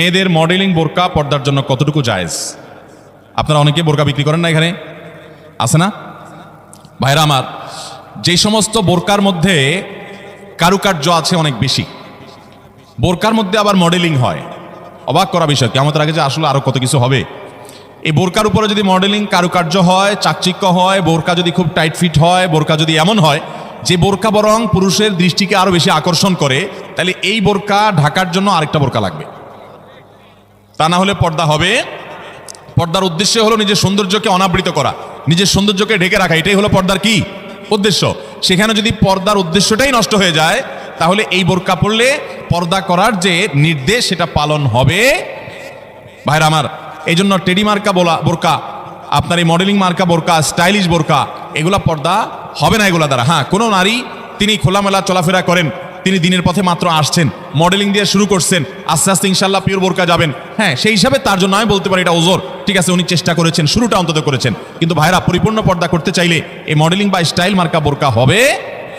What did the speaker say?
মেয়েদের মডেলিং বোরকা পর্দার জন্য কতটুকু জায়েজ? আপনারা অনেকে বোরকা বিক্রি করেন না এখানে? আছে না? ভাইরা আমার যে সমস্ত বোরকার মধ্যে কারুকার্য আছে অনেক বেশি। বোরকার মধ্যে আবার মডেলিং হয়। অবাক করা বিষয় কি আমাদের আগে যে আসলে আরও কত কিছু হবে। এই বোরকার উপরে যদি মডেলিং কারুকার্য হয়, চাকচিক্য হয়, বোরকা যদি খুব টাইট ফিট হয়, বোরকা যদি এমন হয়, যে বোরকা বরং পুরুষের দৃষ্টিকে আরও বেশি আকর্ষণ করে, তাহলে এই বোরকা ঢাকার জন্য আরেকটা বোরকা লাগবে। তা না হলে পর্দা হবে। পর্দার উদ্দেশ্য হলো নিজের সৌন্দর্যকে অনাবৃত করা। নিজের সৌন্দর্যকে ঢেকে রাখা, এটাই হলো পর্দার কি উদ্দেশ্য। সেখানে যদি পর্দার উদ্দেশ্যটাই নষ্ট হয়ে যায়, তাহলে এই বোরকা পড়লে পর্দা করার যে নির্দেশ, সেটা পালন হবে। ভাইরা আমার এই জন্য টেডি মার্কা বলা, বোরকা, আপনার এই মডেলিং মার্কা বোরকা, স্টাইলিশ বোরকা, এগুলা পর্দা হবে না এগুলা দ্বারা। হ্যাঁ কোনো নারী, তিনি খোলামেলা চলাফেরা করেন। তিনি দিনের পথে মাত্র আসছেন মডেলিং দিয়ে শুরু করছেন, আস্তে আস্তে ইনশাল্লাহ পিওর বোরকা যাবেন। হ্যাঁ সেই হিসাবে তার জন্য আমি বলতে পারি এটা ওজোর। ঠিক আছে, উনি চেষ্টা করেছেন, শুরুটা অন্তত করেছেন। কিন্তু ভাইরা, পরিপূর্ণ পর্দা করতে চাইলে এই মডেলিং বা স্টাইল মার্কা বোরকা হবে